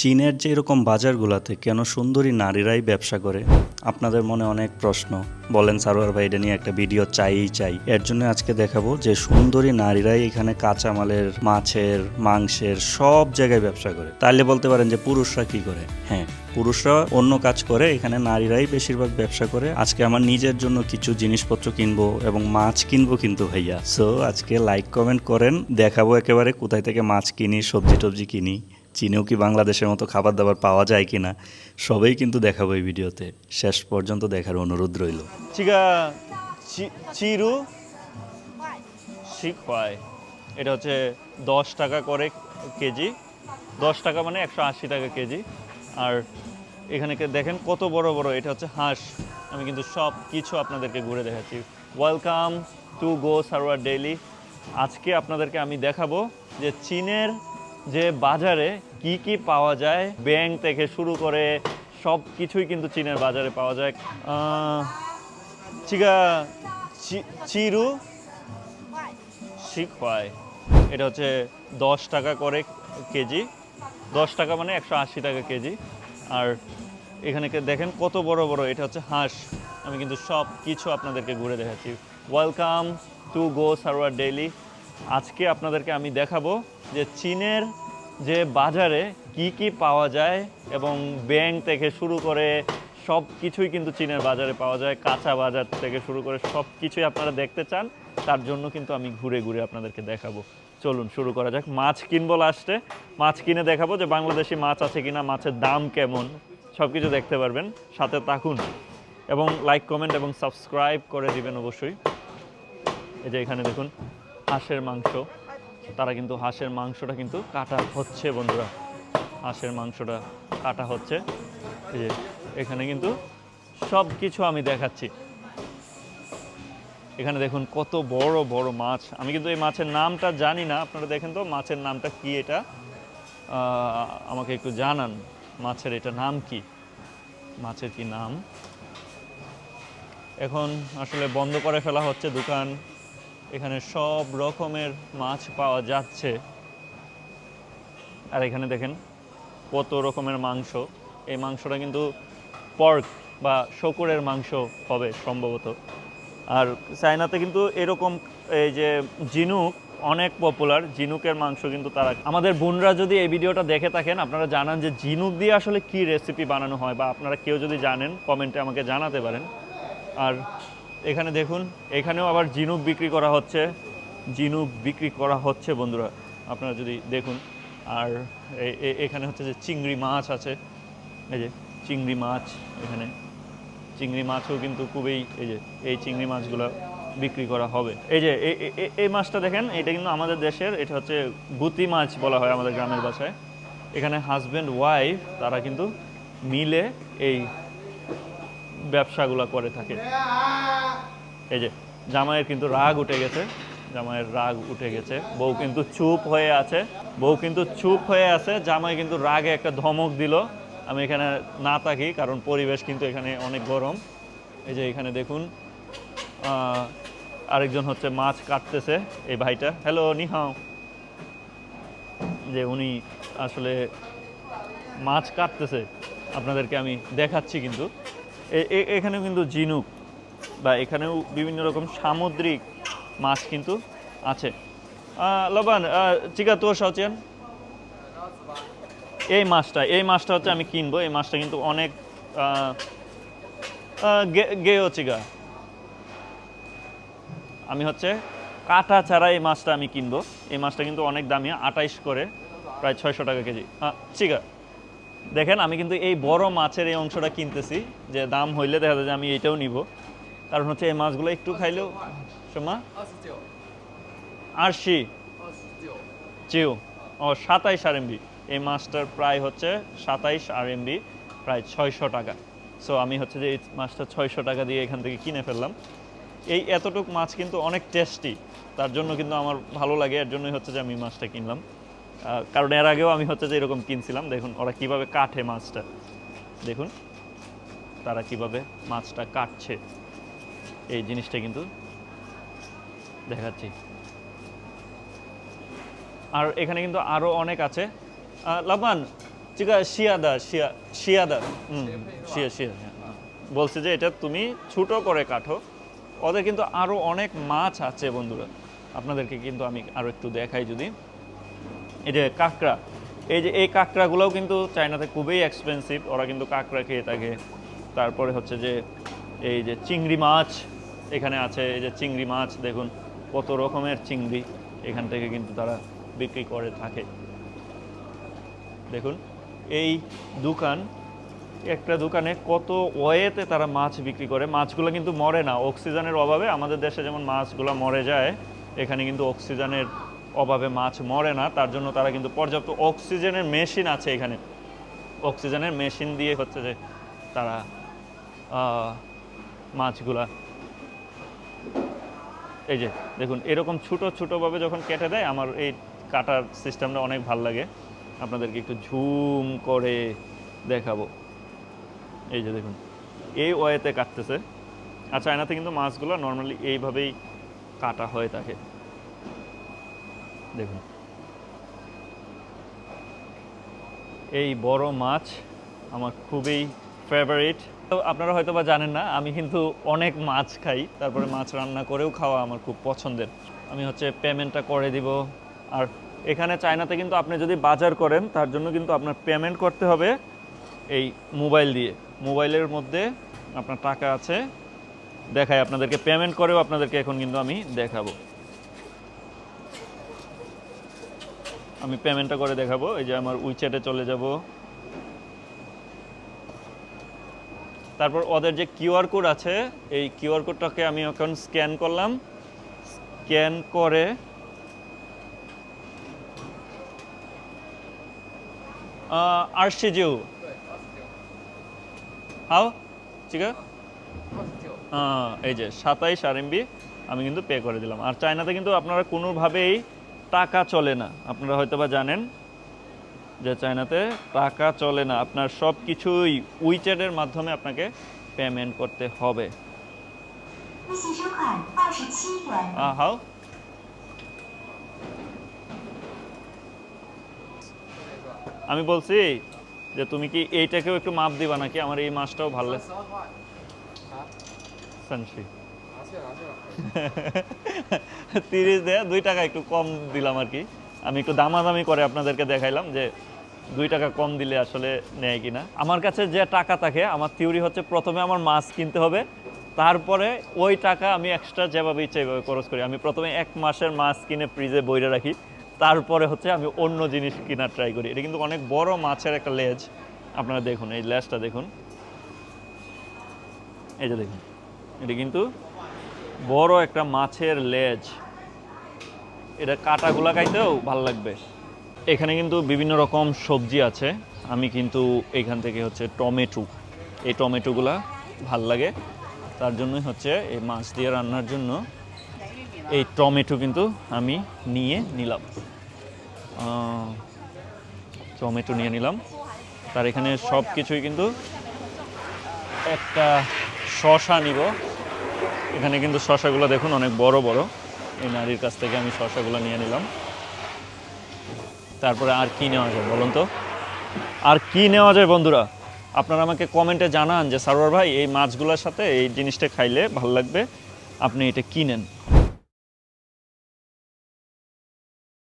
চীনের যে এরকম বাজারগুলোতে কেন সুন্দরী নারীরাই ব্যবসা করে, আপনাদের মনে অনেক প্রশ্ন। বলেন সারোয়ার ভাই, এটা নিয়ে একটা ভিডিও চাইই চাই। এর জন্য আজকে দেখাবো যে সুন্দরী নারীরাই এখানে কাঁচামালের, মাছের, মাংসের সব জায়গায় ব্যবসা করে। তাহলে বলতে পারেন যে পুরুষরা কি করে? হ্যাঁ পুরুষরা অন্য কাজ করে, এখানে নারীরাই বেশিরভাগ ব্যবসা করে। আজকে আমার নিজের জন্য কিছু জিনিসপত্র কিনবো এবং মাছ কিনবো কিন্তু ভাইয়া। সো আজকে লাইক কমেন্ট করেন, দেখাবো একেবারে কোথায় থেকে মাছ কিনি সবজি টবজি কিনি। চীনেও কি বাংলাদেশের মতো খাবার দাবার পাওয়া যায় কিনা, সবই কিন্তু দেখাবো এই ভিডিওতে। শেষ পর্যন্ত দেখার অনুরোধ রইল। চিরু, শিখ হয় এটা হচ্ছে দশ টাকা করে কেজি। দশ টাকা মানে একশো আশি টাকা কেজি। আর এখানে দেখেন কত বড় বড়, এটা হচ্ছে হাঁস। আমি কিন্তু সব কিছু আপনাদেরকে ঘুরে দেখাচ্ছি। Welcome to go Sarwar daily আজকে আপনাদেরকে আমি দেখাবো যে চীনের যে বাজারে কি কি পাওয়া যায় ব্যাংক থেকে শুরু করে সব কিছুই কিন্তু চীনের বাজারে পাওয়া যায়। আহ, চিরু শিখ হয় এটা হচ্ছে দশ টাকা করে কেজি। দশ টাকা মানে একশো আশি টাকা কেজি। আর এখানে দেখেন কত বড় বড় এটা হচ্ছে হাঁস। আমি কিন্তু সব কিছু আপনাদেরকে ঘুরে দেখাচ্ছি। Welcome to go Sarwar daily আজকে আপনাদেরকে আমি দেখাবো যে চীনের যে বাজারে কি কি পাওয়া যায় এবং ব্যাংক থেকে শুরু করে সব কিছুই কিন্তু চীনের বাজারে পাওয়া যায়, কাঁচা বাজার থেকে শুরু করে সব কিছুই আপনারা দেখতে চান। তার জন্য কিন্তু আমি ঘুরে ঘুরে আপনাদেরকে দেখাবো। চলুন শুরু করা যাক। মাছ কিনবো লাস্টে মাছ কিনে দেখাবো যে বাংলাদেশি মাছ আছে কিনা, মাছের দাম কেমন সব কিছু দেখতে পারবেন। সাথে থাকুন এবং লাইক কমেন্ট এবং সাবস্ক্রাইব করে দিবেন অবশ্যই। এই যে এখানে দেখুন। হাঁসের মাংস। তারা কিন্তু হাঁসের মাংসটা কিন্তু কাটা হচ্ছে বন্ধুরা। হাঁসের মাংসটা কাটা হচ্ছে। যে, এখানে কিন্তু সব কিছু আমি দেখাচ্ছি। এখানে দেখুন কত বড় বড় মাছ। আমি কিন্তু এই মাছের নামটা জানি না। আপনারা দেখেন তো মাছের নামটা কি এটা? আমাকে একটু জানান, মাছের এটা নাম কি? মাছের কি নাম? এখন আসলে বন্ধ করে ফেলা হচ্ছে দোকান। এখানে সব রকমের মাছ পাওয়া যাচ্ছে। আর এখানে দেখেন কত রকমের মাংস। এই মাংসটা কিন্তু পর্ক বা শকুরের মাংস হবে সম্ভবত। আর চায়নাতে কিন্তু এরকম এই যে জিনুক অনেক পপুলার জিনুকের মাংস কিন্তু তারা আমাদের বোনরা যদি এই ভিডিওটা দেখে থাকেন, আপনারা জানান যে জিনুক দিয়ে আসলে কি রেসিপি বানানো হয় বা আপনারা কেউ যদি জানেন, কমেন্টে আমাকে জানাতে পারেন। আর এখানে দেখুন, এখানেও আবার জিনুক বিক্রি করা হচ্ছে। জিনুক বিক্রি করা হচ্ছে, বন্ধুরা। আপনারা যদি দেখুন, আর এখানে হচ্ছে যে চিংড়ি মাছ আছে। এই যে চিংড়ি মাছ এখানে। চিংড়ি মাছও কিন্তু খুবই, এই যে, এই চিংড়ি মাছগুলো বিক্রি করা হবে। এই যে এই মাছটা দেখেন, এটা কিন্তু আমাদের দেশের, এটা হচ্ছে গুতি মাছ বলা হয় আমাদের গ্রামের ভাষায় এখানে হাজব্যান্ড ওয়াইফ তারা কিন্তু মিলে এই ব্যবসাগুলো করে থাকে। এই যে, জামাইয়ের কিন্তু রাগ উঠে গেছে। জামাইয়ের রাগ উঠে গেছে। বউ কিন্তু চুপ হয়ে আছে। বউ কিন্তু চুপ হয়ে আছে। জামাই কিন্তু রাগে একটা ধমক দিল। আমি এখানে না থাকি, কারণ পরিবেশ কিন্তু এখানে অনেক গরম। এই যে, এখানে দেখুন আরেকজন হচ্ছে মাছ কাটতেছে এই ভাইটা। হ্যালো নিহাও। যে উনি আসলে মাছ কাটতেছে। আপনাদেরকে আমি দেখাচ্ছি কিন্তু। এখানেও কিন্তু জিনুক বা এখানেও বিভিন্ন রকম সামুদ্রিক মাছ কিন্তু আছে। লবান চিকা তোর সাউচিয়ান এই মাছটা এই মাছটা হচ্ছে আমি কিনবো। এই মাছটা কিন্তু অনেক গেও চিকা। আমি হচ্ছে কাটা ছাড়া এই মাছটা আমি কিনবো। এই মাছটা কিন্তু অনেক দামি, আটাইশ করে, প্রায় ছয়শো টাকা কেজি। চিকা। দেখেন, আমি কিন্তু এই বড় মাছের এই অংশটা কিনতেছি, যে দাম হইলে দেখা যায় যে আমি এইটাও নিব। কারণ হচ্ছে এই মাছগুলো একটু খাইলেও সোমা। আশি চিউ। ও, সাতাইশ আর এমবি এই মাছটার প্রায় হচ্ছে সাতাইশ আর এমবি প্রায় ছয়শো টাকা। সো আমি হচ্ছে যে এই মাছটা ছয়শো টাকা দিয়ে এখান থেকে কিনে ফেললাম। এই এতটুক মাছ কিন্তু অনেক টেস্টি। তার জন্য কিন্তু আমার ভালো লাগে, এর জন্যই হচ্ছে যে আমি মাছটা কিনলাম। কারণ এর আগেও আমি হচ্ছে যে এরকম কিনছিলাম। দেখুন, ওরা কীভাবে কাটে মাছটা। দেখুন, তারা কীভাবে মাছটা কাটছে। এই জিনিসটা কিন্তু দেখাচ্ছি। আর এখানে কিন্তু আরও অনেক আছে। 这个 শিয়াদা শিয়া শিয়াদা। হুম শিয়া শিয়া হ্যাঁ। বলছে যে এটা তুমি ছোট করে কাটো। ওদের কিন্তু আরও অনেক মাছ আছে বন্ধুরা। আপনাদেরকে কিন্তু আমি আরও একটু দেখাই যদি। এই যে কাঁকড়া। এই যে এই কাঁকড়াগুলোও কিন্তু চায়নাতে খুবই এক্সপেন্সিভ ওরা কিন্তু কাঁকড়া খেয়ে থাকে। তারপরে হচ্ছে যে এই যে চিংড়ি মাছ। এখানে আছে এই যে চিংড়ি মাছ, দেখুন কত রকমের চিংড়ি এখান থেকে কিন্তু তারা বিক্রি করে থাকে। দেখুন, এই দোকান, একটা দোকানে কত ওয়েতে তারা মাছ বিক্রি করে। মাছগুলো কিন্তু মরে না, অক্সিজেনের অভাবে। আমাদের দেশে যেমন মাছগুলো মরে যায়, এখানে কিন্তু অক্সিজেনের অভাবে মাছ মরে না। তার জন্য তারা কিন্তু পর্যাপ্ত অক্সিজেনের মেশিন আছে এখানে। অক্সিজেনের মেশিন দিয়ে হচ্ছে যে তারা মাছগুলা এই যে, দেখুন, এরকম ছোট, ছোটোভাবে যখন কেটে দেয়, আমার এই কাটার সিস্টেমটা অনেক ভালো লাগে। আপনাদেরকে একটু ঝুম করে দেখাবো। এই যে, দেখুন, এই ওয়েতে কাটতেছে। আর চায়নাতে কিন্তু মাছগুলো নর্মালি এইভাবেই কাটা হয়ে থাকে। দেখুন, এই বড় মাছ আমার খুবই ফেভারিট তো আপনারা হয়তো বা জানেন না, আমি কিন্তু অনেক মাছ খাই, তারপরে মাছ রান্না করেও খাওয়া আমার খুব পছন্দের। আমি হচ্ছে পেমেন্টটা করে দিব। আর এখানে চায়নাতে কিন্তু আপনি যদি বাজার করেন, তার জন্য কিন্তু আপনার পেমেন্ট করতে হবে এই মোবাইল দিয়ে। মোবাইলের মধ্যে আপনার টাকা আছে। দেখাই আপনাদেরকে, পেমেন্ট করেও আপনাদেরকে এখন কিন্তু আমি দেখাবো। আমি পেমেন্টটা করে দেখাবো। এই যে আমার উইচ্যাটে চলে যাব। তারপর ওদের যে কিউআর কোড আছে, এই কিউআর কোডটাকে আমি এখন স্ক্যান করলাম। স্ক্যান করে আর জিও হাও ঠিক এই যে সাতাইশ আরএমবি আমি কিন্তু পে করে দিলাম। আর চায়নাতে কিন্তু আপনারা কোনোভাবেই টাকা চলে না। আপনারা হয়তো বা জানেন। যে চায়নাতে টাকা চলে না আপনার সব কিছুই উইচ্যাটের মাধ্যমে আপনাকে পেমেন্ট করতে হবে। হাও। আমি বলছি যে তুমি কি এইটাকেও একটু মাপ দিবা নাকি? আমার এই মাছটাও ভালো লাগে। তিরিশ দেয়া দুই টাকা একটু কম দিলাম আর কি। আমি একটু দামাদামি করে আপনাদেরকে দেখাইলাম যে দুই টাকা কম দিলে আসলে নেয় কিনা। আমার কাছে যে টাকা থাকে, আমার থিওরি হচ্ছে প্রথমে আমার মাছ কিনতে হবে, তারপরে ওই টাকা আমি এক্সট্রা যেভাবে ইচ্ছা এইভাবে খরচ করি। আমি প্রথমে এক মাসের মাছ কিনে ফ্রিজে বইরে রাখি, তারপরে হচ্ছে আমি অন্য জিনিস কেনার ট্রাই করি। এটা কিন্তু অনেক বড় মাছের একটা লেজ। আপনারা দেখুন, এই লেজটা দেখুন। এই যে দেখুন, এটা কিন্তু বড় একটা মাছের লেজ। এটা কাটাগুলা খাইতেও ভালো লাগবে। এখানে কিন্তু বিভিন্ন রকম সবজি আছে। আমি কিন্তু এখান থেকে হচ্ছে টমেটো। এই টমেটোগুলা ভালো লাগে। তার জন্যই হচ্ছে এই মাছ দিয়ে রান্নার জন্য এই টমেটো কিন্তু আমি নিয়ে নিলাম। টমেটো নিয়ে নিলাম। তার এখানে সব কিছুই কিন্তু একটা শশা নিব। এখানে কিন্তু শশাগুলো দেখুন অনেক বড় বড়। এই নারীর কাছ থেকে আমি শশাগুলো নিয়ে নিলাম। তারপরে আর কি নেওয়া যায় বলুন তো? আর কি নেওয়া যায় বন্ধুরা? আপনারা আমাকে কমেন্টে জানান যে, সারোয়ার ভাই, এই মাছগুলোর সাথে এই জিনিসটা খাইলে ভালো লাগবে। আপনি এটা কিনেন।